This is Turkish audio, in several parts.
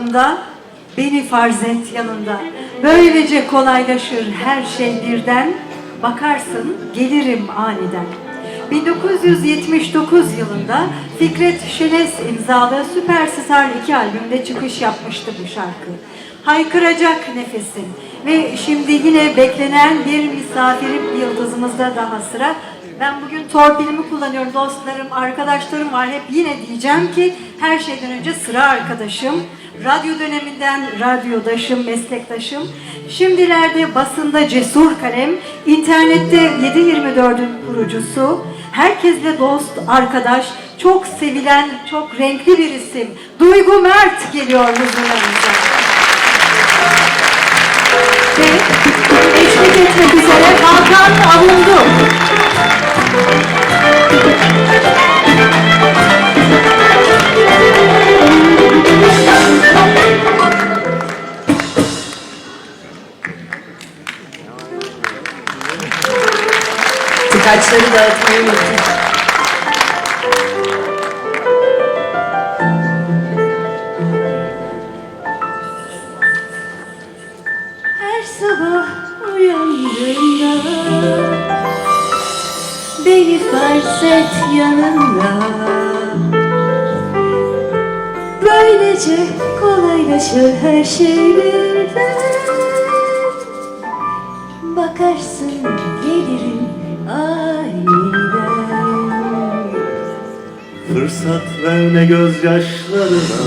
yanında, beni farz et yanında. Böylece kolaylaşır her şey birden, bakarsın gelirim aniden. 1979 yılında Fikret Şenes imzalı Süperstar 2 albümde çıkış yapmıştı bu şarkı. Haykıracak nefesim ve şimdi yine beklenen bir misafirim yıldızımızda daha sıra. Ben bugün torpilimi kullanıyorum dostlarım, arkadaşlarım var. Hep yine diyeceğim ki her şeyden önce sıra arkadaşım. Radyo döneminden radyodaşım, meslektaşım. Şimdilerde basında cesur kalem, internette 724'ün kurucusu, herkesle dost, arkadaş, çok sevilen, çok renkli bir isim. Duygu Mert geliyor huzurlarınıza. Ve eşlik etmek üzere Hakan Avundu. Tıkaçları dağıtmayı unuttum. Her sabah uyandığımda Beni farz et yanında Böylece kolaylaşır her şey birden Bakarsın gelirim aniden Fırsat verme gözyaşlarına.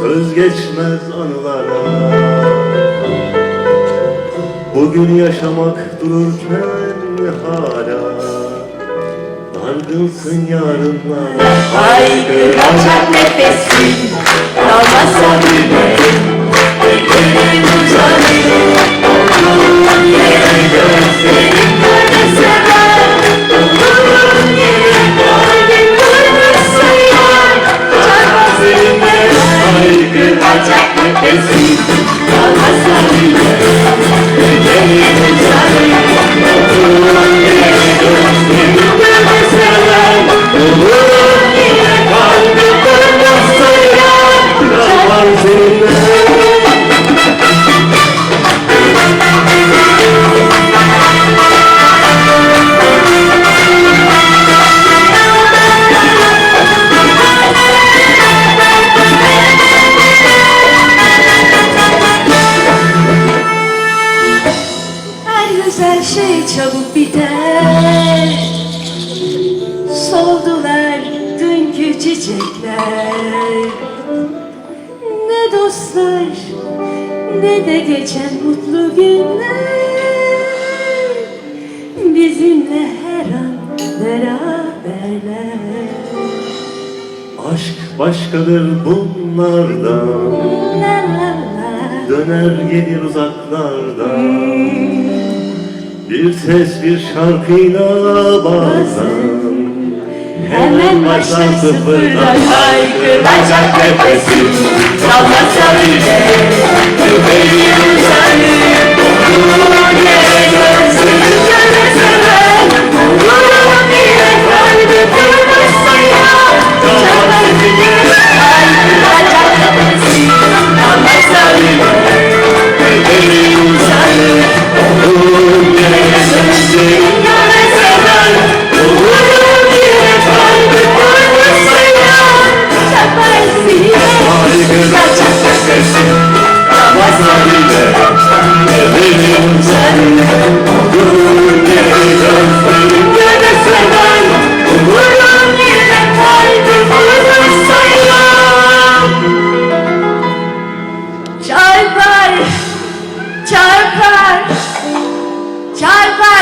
Söz geçmez anılara. Bugün yaşamak dururken hala Dargınsın yarınlara. Haykıracak nefesin kalmazsa bile Ellerim uzanır Olduğun haykıracak güzel şey çabuk biter. Soldular dünkü çiçekler. Ne dostlar ne de geçen mutlu günler. Bizimle her an beraberler. Aşk başkadır bunlardan. La la la. Döner gelir uzaklardan Bir ses bir şarkıyla bazen Hemen başlar sıfırdan haykıracak nefesim Kalmasa bile yüreğim uzanır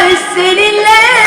ويسر الله